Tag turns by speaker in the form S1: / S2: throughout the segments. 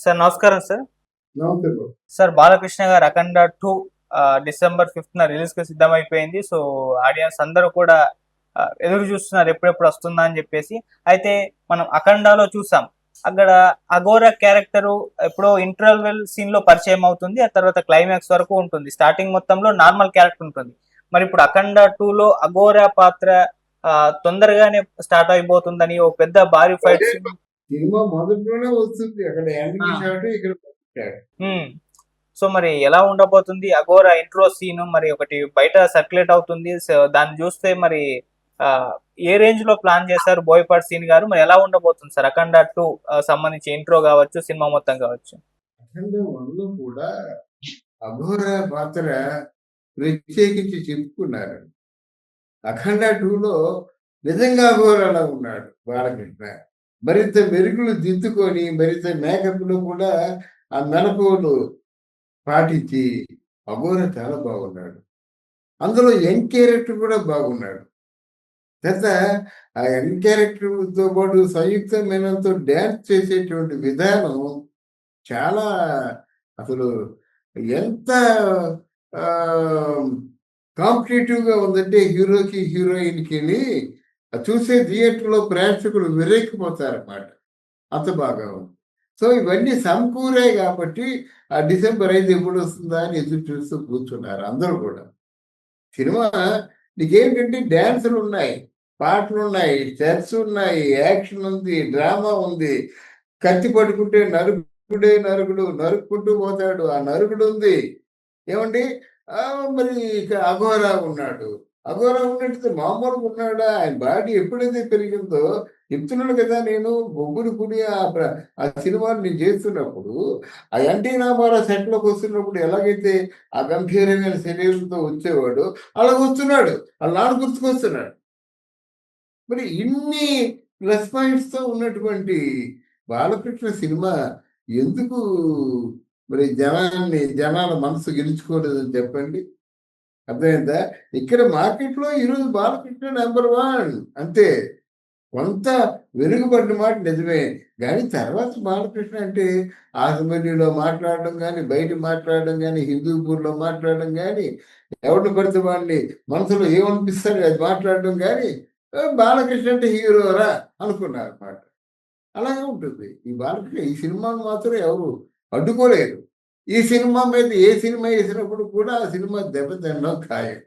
S1: Sir నమస్కారం sir. Sir Balakrishna garu Akhanda two December fifth న రిలీజ్కి సిద్ధమైపోయింది. సో ఆడియన్స్ అందరూ కూడా ఎదురు చూస్తున్నారు ఎప్పుడెప్పుడు వస్తుందా అని చెప్పేసి. అయితే మనం అఖండాలో చూసాం. అక్కడ అఘోరా క్యారెక్టర్ ఎప్పుడో ఇంటర్వెల్ సీన్లో పరిచయం అవుతుంది. ఆ తర్వాత క్లైమాక్స్ వరకు ఉంటుంది. స్టార్టింగ్ మొత్తంలో నార్మల్ క్యారెక్టర్ ఉంటుంది. మరి ఇప్పుడు అఖండ టూ లో అఘోరా పాత్ర తొందరగానే స్టార్ట్ అయిపోతుందని ఓ పెద్ద భారీ ఫైట్
S2: సినిమా మొదట్లోనే వస్తుంది. అక్కడ ఎండింగ్. షాట్ ఇక్కడ.
S1: సో మరి ఎలా ఉండబోతుంది? అగోరా ఇంట్రో సీన్ మరి ఒకటి బయట సర్క్యులేట్ అవుతుంది. దాన్ని చూస్తే మరి ఏ రేంజ్లో ప్లాన్ చేశారు బోయపాటి సీన్ గారు? మరి ఎలా ఉండబోతుంది సార్? అఖండ టూ సంబంధించి ఇంట్రో కావచ్చు సినిమా మొత్తం కావచ్చు?
S2: అఖండ కూడా అఘోర పాత్ర ప్రత్యేకించి చెప్పుకున్నారు. అఖండ టూలో నిజంగా అఘోరలా ఉన్నాడు బాలకృష్ణ. మరింత మెరుగులు దిద్దుకొని మరింత మేకప్లో కూడా ఆ మెలకువలు పాటించి అఘోర చాలా బాగున్నాడు. అందులో యంగ్ క్యారెక్టర్ కూడా బాగున్నాడు. తర్వాత ఆ యంగ్ క్యారెక్టర్తో పాటు సంయుక్త మేనంతో డ్యాన్స్ చేసేటువంటి విధానం చాలా అసలు ఎంత కాంపిటేటివ్గా ఉందంటే హీరోకి హీరోయిన్ వెళ్ళి చూసే థియేటర్లో ప్రేక్షకులు విరేకిపోతారన్నమాట అంత బాగా ఉంది. సో ఇవన్నీ సమకూరే కాబట్టి ఆ డిసెంబర్ ఐదు ఎప్పుడు వస్తుందా అని ఎదురు చూస్తూ కూర్చున్నారు అందరూ కూడా. సినిమా నీకేంటంటే డ్యాన్సులు ఉన్నాయి పాటలు ఉన్నాయి చర్చ్ ఉన్నాయి యాక్షన్ ఉంది డ్రామా ఉంది. కత్తి పట్టుకుంటే నరుకుడే నరుకుడు నరుక్కుంటూ పోతాడు ఆ నరుకుడు ఉంది ఏమండి మరి ఇక అఘోరా ఉన్నాడు. అఘోరా ఉన్నట్టు మామూలుగా ఉన్నాడా? ఆయన బాడీ ఎప్పుడైతే పెరిగిందో చెప్తున్నాడు కదా నేను బొగ్గురు కుడి ఆ ప్ర- ఆ నేను చేస్తున్నప్పుడు ఆ ఎన్టీ రామారావు సెట్లోకి వస్తున్నప్పుడు ఎలాగైతే ఆ గంభీరమైన శరీరంతో వచ్చేవాడు అలాగ వస్తున్నాడు. వాళ్ళ నాన్న గుర్తుకొస్తున్నాడు. మరి ఇన్ని ప్లస్ పాయింట్స్తో ఉన్నటువంటి బాలకృష్ణ సినిమా ఎందుకు మరి జనాన్ని జనాల మనసు గెలుచుకోలేదని చెప్పండి? అర్థమైందా? ఇక్కడ మార్కెట్లో ఈరోజు బాలకృష్ణ నెంబర్ వన్. అంతే. కొంత వెనుకబడిన మాట నిజమే. కానీ తర్వాత బాలకృష్ణ అంటే ఆసమల్లిలో మాట్లాడడం కానీ బయట మాట్లాడడం కానీ హిందూపూర్లో మాట్లాడడం కానీ ఎవరిని పడితే వాడిని మనసులో ఏమనిపిస్తాడు అది మాట్లాడడం కానీ బాలకృష్ణ అంటే హీరోరా? అనుకున్నారు అన్నమాట అలాగే ఉంటుంది. ఈ బాలకృష్ణ ఈ సినిమాను మాత్రం ఎవరు అడ్డుకోలేరు. ఈ సినిమా మీద ఏ సినిమా వేసినప్పుడు కూడా ఆ సినిమా దెబ్బతినడం ఖాయం.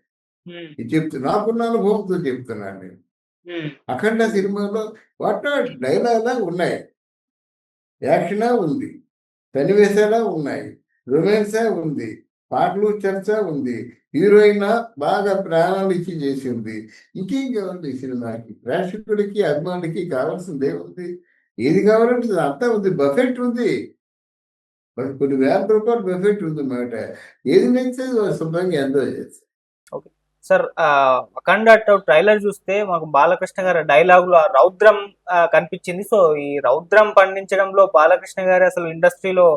S2: చెప్తున్నా నాకున్న అనుభవంతో చెప్తున్నాను నేను. అఖండ సినిమాలో వాట డైలాగా ఉన్నాయి. యాక్షనా ఉంది. సన్నివేశాలా ఉన్నాయి. రొమాన్సా ఉంది. పాటలు చర్చ ఉంది. హీరోయిన్ బాగా ప్రాణాలు ఇచ్చి చేసింది. ఇంకేం కావాలి ఈ సినిమాకి? ప్రేక్షకుడికి అభిమానులకి కావాల్సింది ఏముంది ఏది కావాలంటే అంతా ఉంది. బఫెట్ ఉంది. కొన్ని వేల రూపాయలు బఫెట్ ఉంది అన్నమాట. ఏది నచ్చితే అది శుభ్రంగా ఎంజాయ్ చేస్తారు.
S1: సార్ అఖండ ట్రైలర్ చూస్తే మాకు బాలకృష్ణ గారి డైలాగ్లో ఆ రౌద్రం కనిపించింది. సో ఈ రౌద్రం పండించడంలో బాలకృష్ణ గారు అసలు ఇండస్ట్రీలో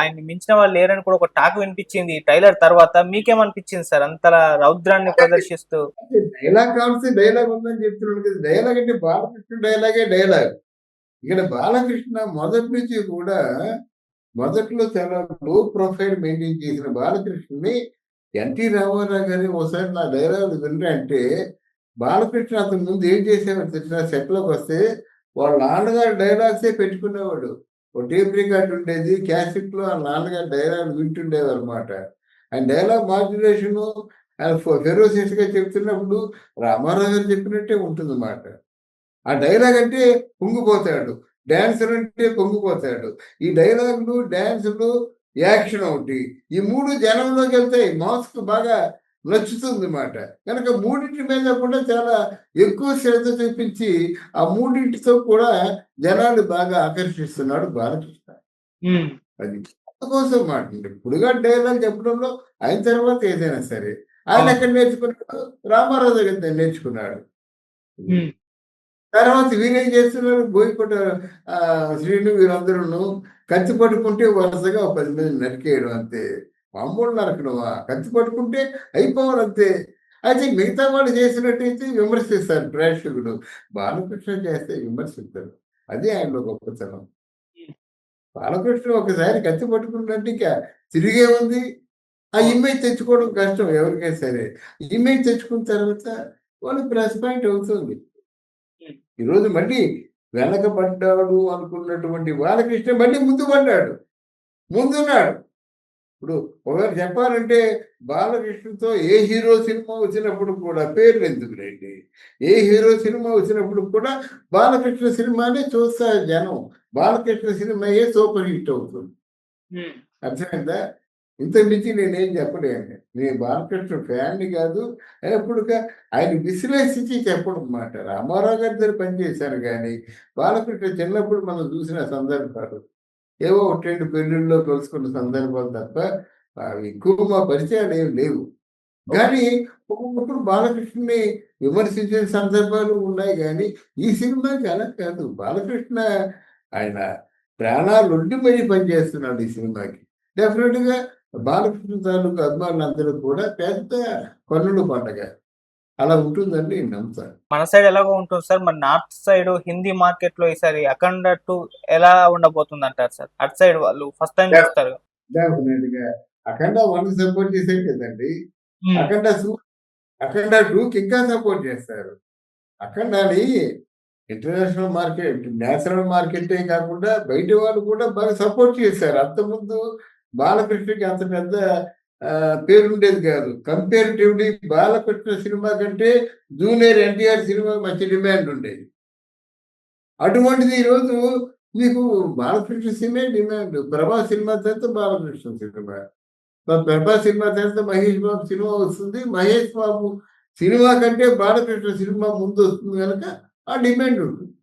S1: ఆయన మించిన వాళ్ళు లేరని కూడా ఒక టాక్ వినిపించింది ఈ ట్రైలర్ తర్వాత. మీకేమనిపించింది సార్ అంతలా రౌద్రాన్ని ప్రదర్శిస్తూ?
S2: డైలాగ్ కావాల్సి డైలాగ్ ఉందని చెప్తున్నాడు కదా. డైలాగ్ అంటే బాలకృష్ణ డైలాగే డైలాగ్ ఇక్కడ బాలకృష్ణ మొదటి నుంచి కూడా మొదట్లో చాలా లో ప్రొఫైల్ మెయింటైన్ చేసిన బాలకృష్ణని ఎన్టీ రామారావు గారి ఒకసారి నా డైలాగ్ అంటే బాలకృష్ణ అతని ముందు ఏం చేసేవాడు తెలిసిన సెట్లోకి వస్తే వాళ్ళ నాన్నగారు డైలాగ్సే పెట్టుకునేవాడు. ఒక టేప్ రికార్డ్ ఉండేది క్యాసెట్లో ఆ నాన్నగారు డైలాగ్ వింటుండేవారు అనమాట ఆయన డైలాగ్ మాడ్యులేషన్ ఆయన ఫెరోసియస్గా చెప్తున్నప్పుడు రామారావు గారు చెప్పినట్టే ఉంటుంది అన్నమాట ఆ డైలాగ్ అంటే పొంగిపోతాడు డాన్సర్ అంటే పొంగిపోతాడు ఈ డైలాగులు డాన్సులు యాక్షన్ ఒకటి. ఈ మూడు జనంలోకి వెళ్తాయి మాస్క్ బాగా నచ్చుతుంది అన్నమాట కనుక మూడింటి మీద కూడా చాలా ఎక్కువ శ్రద్ధ చూపించి ఆ మూడింటితో కూడా జనాలు బాగా ఆకర్షిస్తున్నాడు బాలకృష్ణ. అది అందుకోసం మాట. ఇప్పుడుగా డైలాగ్ చెప్పడంలో అయిన తర్వాత ఏదైనా సరే. ఆయన ఎక్కడ నేర్చుకున్నాడు? రామారావు దగ్గర నేర్చుకున్నాడు. తర్వాత వీరేం చేస్తున్నారు? బోయపట ఆ, శ్రీను వీరందరూ కత్తి పట్టుకుంటే వరుసగా ఒక పది మంది నరికేయడం అంతే. మామూలు నరకడమా కత్తి పట్టుకుంటే అయిపోవాలి అంతే. అయితే మిగతా వాళ్ళు చేసినట్టయితే విమర్శిస్తారు ప్రేక్షకుడు బాలకృష్ణ చేస్తే విమర్శిస్తారు. అదే ఆయనలో గొప్పతనం. బాలకృష్ణ ఒకసారి కత్తి పట్టుకున్నట్టు ఇక తిరిగే ఉంది. ఆ ఇమేజ్ తెచ్చుకోవడం కష్టం ఎవరికైనా సరే. ఇమేజ్ తెచ్చుకున్న తర్వాత వాళ్ళు ప్లస్ పాయింట్ అవుతుంది. ఈరోజు మళ్ళీ వెనకబడ్డాడు అనుకున్నటువంటి బాలకృష్ణ మళ్ళీ ముందు పడ్డాడు. ముందున్నాడు. ఇప్పుడు ఒకవేళ చెప్పాలంటే బాలకృష్ణతో ఏ హీరో సినిమా వచ్చినప్పుడు కూడా పేర్లు ఎందుకు రండి ఏ హీరో సినిమా వచ్చినప్పుడు కూడా బాలకృష్ణ సినిమానే చూస్తారు జనం. బాలకృష్ణ సినిమాయే సూపర్ హిట్ అవుతుంది. అర్థమైందా? ఇంత మించి నేనేం చెప్పలేను నేను బాలకృష్ణ ఫ్యాన్ని కాదు ఎప్పుడు ఆయన విశ్లేషించి చెప్పడం మాట రామారావు గారి దగ్గర పనిచేశాను కానీ బాలకృష్ణ చిన్నప్పుడు మనం చూసిన సందర్భాలు ఏవో ఒకటి రెండు పెళ్ళిళ్ళలో కలుసుకున్న సందర్భాలు తప్ప అవి ఎక్కువ మా పరిచయాలు ఏమి లేవు. కానీ ఒక్కొక్కప్పుడు బాలకృష్ణని విమర్శించిన సందర్భాలు ఉన్నాయి కానీ ఈ సినిమాకి అలా కాదు. బాలకృష్ణ ఆయన ప్రాణాలు ఉండి మరీ పనిచేస్తున్నాడు ఈ సినిమాకి. డెఫినెట్గా బాలకృష్ణ తాలూకు అభిమానులందరూ కూడా పెద్ద పన్నుల పండగ. అలా ఉంటుందని నేను నమ్ముతాను
S1: మన సైడ్ ఎలాగో ఉంటుంది సార్ మరి నార్త్ సైడ్ హిందీ మార్కెట్లో ఈసారి అఖండ టూ ఎలా ఉండబోతుంది అంటారు సార్? అటు సైడ్ వాళ్ళు ఫస్ట్ టైం. చూస్తారు.
S2: డెఫినెట్గా అఖండ వన్ సపోర్ట్ చేసేది కదండి. అఖండ టూ అఖండ టూకి ఇంకా సపోర్ట్ చేస్తారు. అఖండాని ఇంటర్నేషనల్ మార్కెట్ నేషనల్ మార్కెటే కాకుండా బయట వాళ్ళు కూడా బాగా సపోర్ట్ చేశారు. అంతకుముందు బాలకృష్ణకి అంత పెద్ద పేరుండేది కాదు. కంపేరిటివ్లీ బాలకృష్ణ సినిమా కంటే జూనియర్ ఎన్టీఆర్ సినిమా మంచి డిమాండ్ ఉండేది. అటువంటిది ఈరోజు మీకు బాలకృష్ణ సినిమా డిమాండ్. ప్రభా సినిమా తర్వాత బాలకృష్ణ సినిమా. ప్రభా సినిమా తర్వాత మహేష్ బాబు సినిమా వస్తుంది. మహేష్ బాబు సినిమా కంటే బాలకృష్ణ సినిమా ముందు వస్తుంది కనుక ఆ డిమాండ్ ఉంటుంది.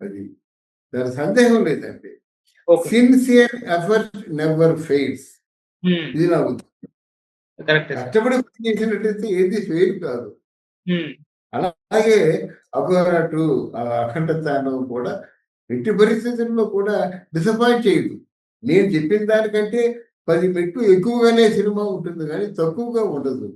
S2: అది. దాని సందేహం లేదండి. సిన్సియర్ ఎఫర్ట్ నెవర్ ఫెయిల్స్ ఇది నా ఉద్దేశం. కష్టపడి పని చేసినట్టయితే ఏది ఫెయిల్ కాదు.
S1: ఉమ్,
S2: అలాగే అఘోరటు అఖండ తాండవం కూడా ఎట్టి పరిస్థితుల్లో కూడా డిసప్పాయింట్ చేయదు నేను చెప్పిన దానికంటే పది మెట్లు ఎక్కువగానే సినిమా ఉంటుంది కానీ తక్కువగా ఉండదు.